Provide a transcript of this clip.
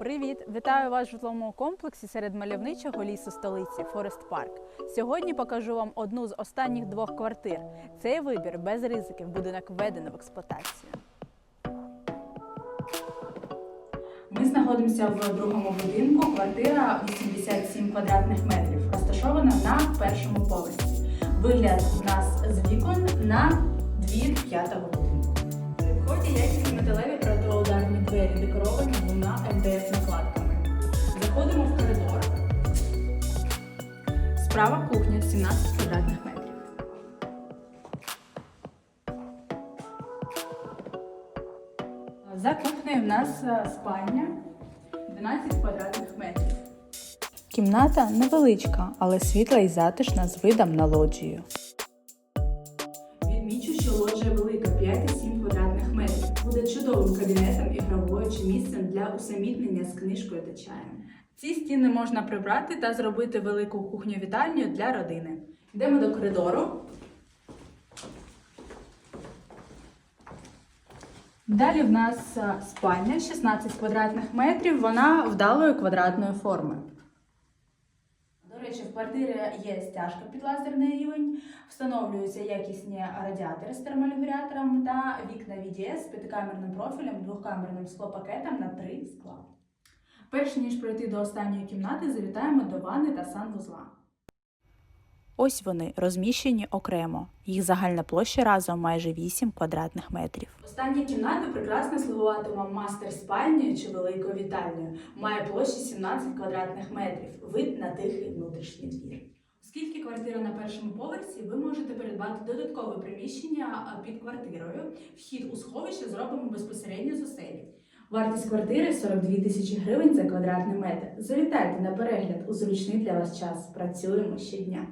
Привіт! Вітаю вас в житловому комплексі серед мальовничого лісу столиці Форест Парк. Сьогодні покажу вам одну з останніх двох квартир. Цей вибір без ризиків будинок введено в експлуатацію. Ми знаходимося в другому будинку. Квартира 87 квадратних метрів, розташована на першому поверсі. Вигляд у нас з вікон на двір п'ятого будинку. При вході якісні металеві протиударні двері, декоровані двома МДФ накладками. Заходимо в коридор. Справа кухня 17 квадратних метрів. За кухнею в нас е, спальня 12 квадратних метрів. Кімната невеличка, але світла і затишна з видом на лоджію. Відмічу, що лоджія велика 5,7 квадратних метрів. Чудовим кабінетом і гравою чи місцем для усамітнення з книжкою та чаєм. Ці стіни можна прибрати та зробити велику кухню-вітальню для родини. Йдемо до коридору. Далі в нас спальня 16 квадратних метрів, вона вдалої квадратної форми. До речі, в квартирі є стяжка під лазерний рівень, встановлюються якісні радіатори з терморегулятором та вікна VDS з п'ятикамерним профілем, двохкамерним склопакетом на три скла. Перш ніж пройти до останньої кімнати, завітаємо до ванни та санвузла. Ось вони розміщені окремо. Їх загальна площа разом майже 8 квадратних метрів. Остання кімната прекрасно слугуватиме мастер спальнею чи великою вітальнею. Має площу 17 квадратних метрів, вид на тихий внутрішній двір. Оскільки квартира на першому поверсі, ви можете придбати додаткове приміщення під квартирою. Вхід у сховище зробимо безпосередньо з оселі. Вартість квартири 42 тисячі гривень за квадратний метр. Завітайте на перегляд у зручний для вас час. Працюємо щодня.